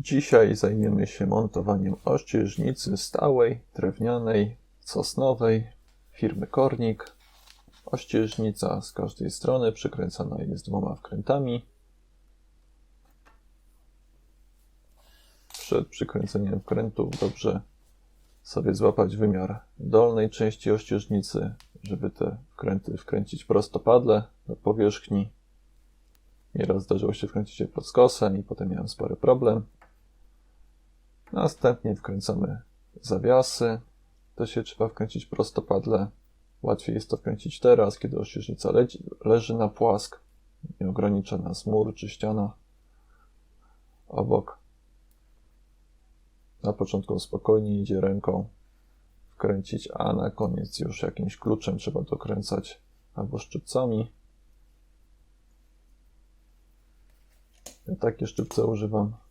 Dzisiaj zajmiemy się montowaniem ościeżnicy stałej, drewnianej, sosnowej firmy Kornik. Ościeżnica z każdej strony przykręcana jest dwoma wkrętami. Przed przykręceniem wkrętów dobrze sobie złapać wymiar dolnej części ościeżnicy, żeby te wkręty wkręcić prostopadle do powierzchni. Nieraz zdarzyło się wkręcić je pod skosem i potem miałem spory problem. Następnie wkręcamy zawiasy. To się trzeba wkręcić prostopadle. Łatwiej jest to wkręcić teraz, kiedy ościeżnica leży na płask, nie ogranicza nas mur czy ściana obok. Na początku spokojnie idzie ręką wkręcić, a na koniec już jakimś kluczem trzeba dokręcać albo szczypcami. Ja takie szczypce używam.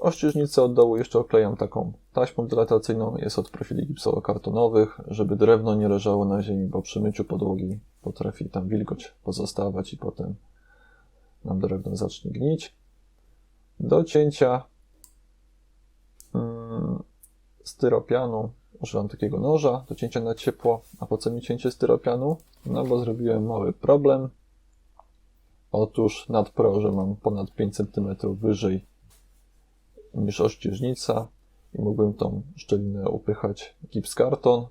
Ościeżnicę od dołu jeszcze oklejam taką taśmą dilatacyjną. Jest od profili gipsowo-kartonowych, żeby drewno nie leżało na ziemi, bo przy myciu podłogi potrafi tam wilgoć pozostawać i potem nam drewno zacznie gnić. Do cięcia mm, styropianu używam takiego noża do cięcia na ciepło. A po co mi cięcie styropianu? No bo zrobiłem mały problem. Otóż nad proże mam ponad 5 cm wyżej niż ościeżnica i mógłbym tą szczelinę upychać gips karton,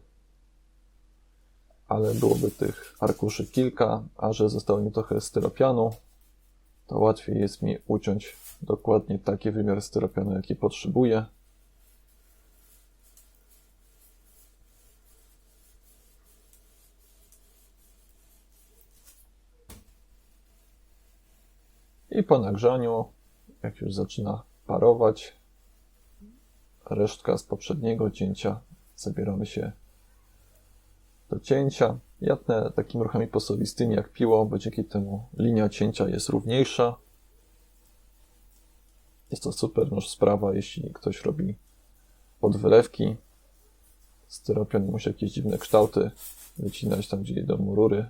ale byłoby tych arkuszy kilka, a że zostało mi trochę styropianu, to łatwiej jest mi uciąć dokładnie taki wymiar styropianu, jaki potrzebuję. I po nagrzaniu, jak już zaczyna parować, resztka z poprzedniego cięcia, zabieramy się do cięcia. Ja tnę takimi ruchami posowistymi jak piłą, bo dzięki temu linia cięcia jest równiejsza. Jest to super nóż sprawa, jeśli ktoś robi podwylewki. Styropian musi jakieś dziwne kształty wycinać tam, gdzie idą rury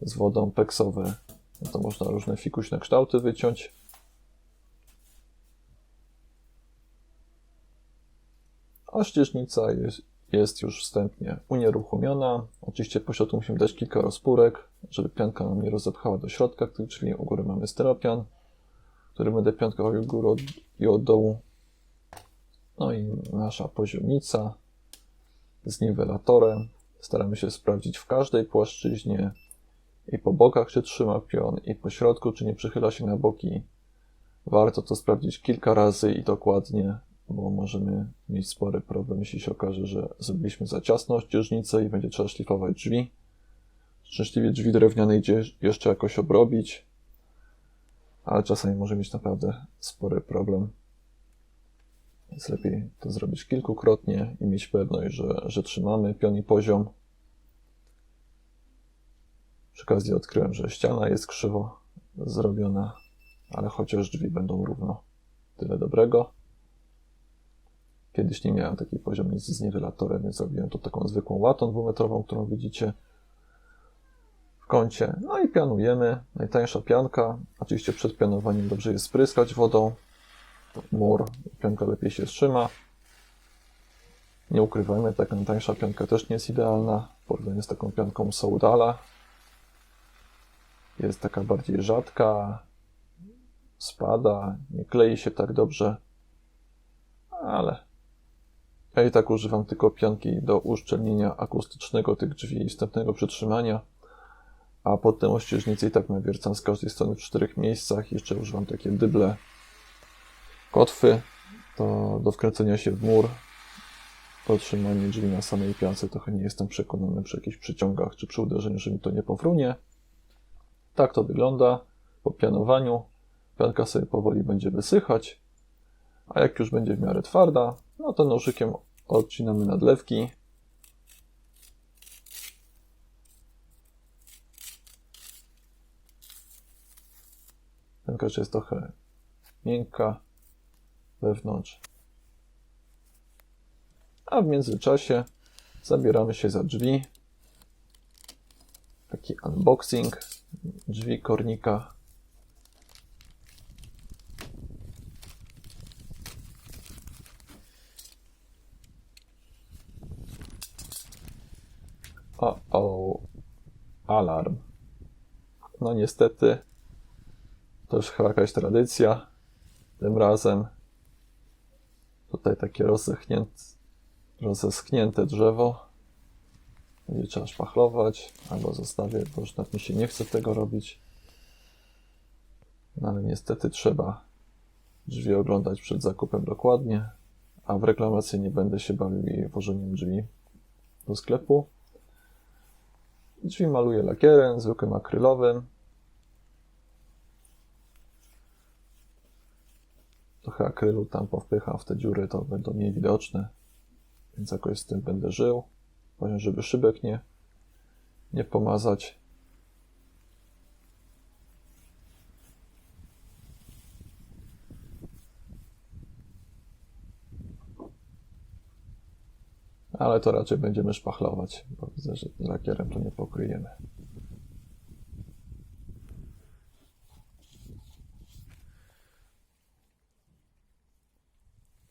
z wodą, peksowe. No to można różne fikuśne kształty wyciąć. Ościeżnica jest, jest już wstępnie unieruchomiona. Oczywiście po środku musimy dać kilka rozpórek, żeby pianka nam nie rozepchała do środka drzwi. U góry mamy styropian, który będę piątkował od góry i od dołu. No i nasza poziomnica z niwelatorem. Staramy się sprawdzić w każdej płaszczyźnie i po bokach, czy trzyma pion, i po środku, czy nie przychyla się na boki. Warto to sprawdzić kilka razy i dokładnie, bo możemy mieć spory problem, jeśli się okaże, że zrobiliśmy za ciasną ścieżnicę i będzie trzeba szlifować drzwi. Szczęśliwie drzwi drewniane idzie jeszcze jakoś obrobić, ale czasami może mieć naprawdę spory problem. Jest lepiej to zrobić kilkukrotnie i mieć pewność, że, że trzymamy pion i poziom. Przy okazji odkryłem, że ściana jest krzywo zrobiona, ale chociaż drzwi będą równo. Tyle dobrego. Kiedyś nie miałem takiej poziomnicy z niwelatorem, więc zrobiłem to taką zwykłą łatą dwumetrową, którą widzicie w kącie. No i pianujemy. Najtańsza pianka. Oczywiście przed pianowaniem dobrze jest spryskać wodą. Mur, pianka lepiej się trzyma. Nie ukrywajmy, taka najtańsza pianka też nie jest idealna. W porównaniu z taką pianką Saudala. Jest taka bardziej rzadka, spada, nie klei się tak dobrze, ale ja i tak używam tylko pianki do uszczelnienia akustycznego tych drzwi i wstępnego przytrzymania, a potem ościeżnicy i tak nawiercam z każdej strony w czterech miejscach. Jeszcze używam takie dyble kotwy to do wkręcenia się w mur. Podtrzymanie drzwi na samej piance trochę nie jestem przekonany przy jakichś przyciągach czy przy uderzeniu, że mi to nie powrónie. Tak to wygląda po pianowaniu. Pianka sobie powoli będzie wysychać, a jak już będzie w miarę twarda, no to nożykiem odcinamy nadlewki. Pianka jeszcze jest trochę miękka wewnątrz. A w międzyczasie zabieramy się za drzwi. Taki unboxing drzwi kornika. O, o, alarm. No niestety, to już chyba jakaś tradycja. Tym razem tutaj takie rozeschnięte, rozeschnięte drzewo. Będzie trzeba szpachlować, albo zostawię, bo już tak mi się nie chce tego robić. No ale niestety trzeba drzwi oglądać przed zakupem dokładnie, a w reklamację nie będę się bawił włożeniem drzwi do sklepu. Drzwi maluję lakierem, zwykłym akrylowym. Trochę akrylu tam powpycham w te dziury, to będą mniej widoczne. Więc jakoś z tym będę żył. Powiem, żeby szybek nie, nie pomazać. Ale to raczej będziemy szpachlować, bo widzę, że lakierem to nie pokryjemy.